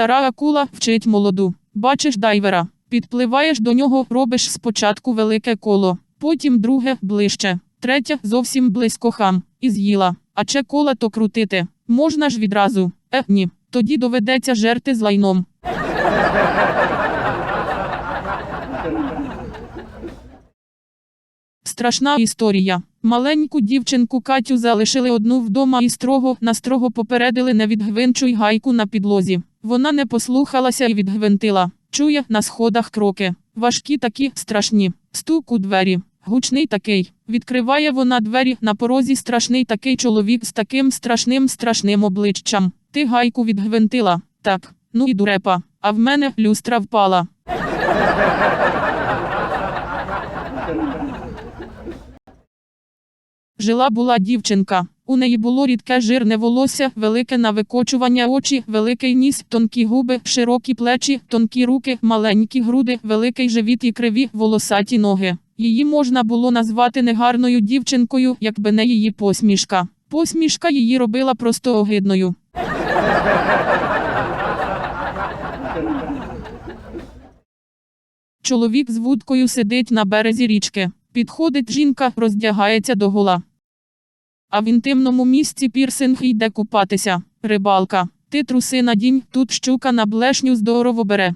Стара акула вчить молоду. Бачиш дайвера, підпливаєш до нього, робиш спочатку велике коло, потім друге ближче, третє зовсім близько хам, і з'їла. А че кола то крутити. Можна ж відразу. Е, ні. Тоді доведеться жерти з лайном. Страшна історія. Маленьку дівчинку Катю залишили одну вдома і строго настрого попередили не відгвинчуй гайку на підлозі. Вона не послухалася і відгвинтила. Чує на сходах кроки. Важкі такі, страшні. Стук у двері. Гучний такий. Відкриває вона двері на порозі страшний такий чоловік з таким страшним страшним обличчям. Ти гайку відгвинтила. Так, ну і дурепа. А в мене люстра впала. Жила була дівчинка. У неї було рідке жирне волосся, велике навикочування очі, великий ніс, тонкі губи, широкі плечі, тонкі руки, маленькі груди, великий живіт і криві волосаті ноги. Її можна було назвати негарною дівчинкою, якби не її посмішка. Посмішка її робила просто огидною. Чоловік з вудкою сидить на березі річки. Підходить жінка, роздягається догола. А в інтимному місці пірсинг йде купатися. Рибалка. Ти труси надінь, тут щука на блешню здорово бере.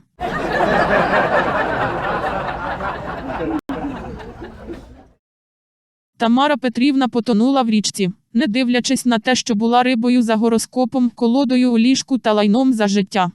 Тамара Петрівна потонула в річці, не дивлячись на те, що була рибою за гороскопом, колодою у ліжку та лайном за життя.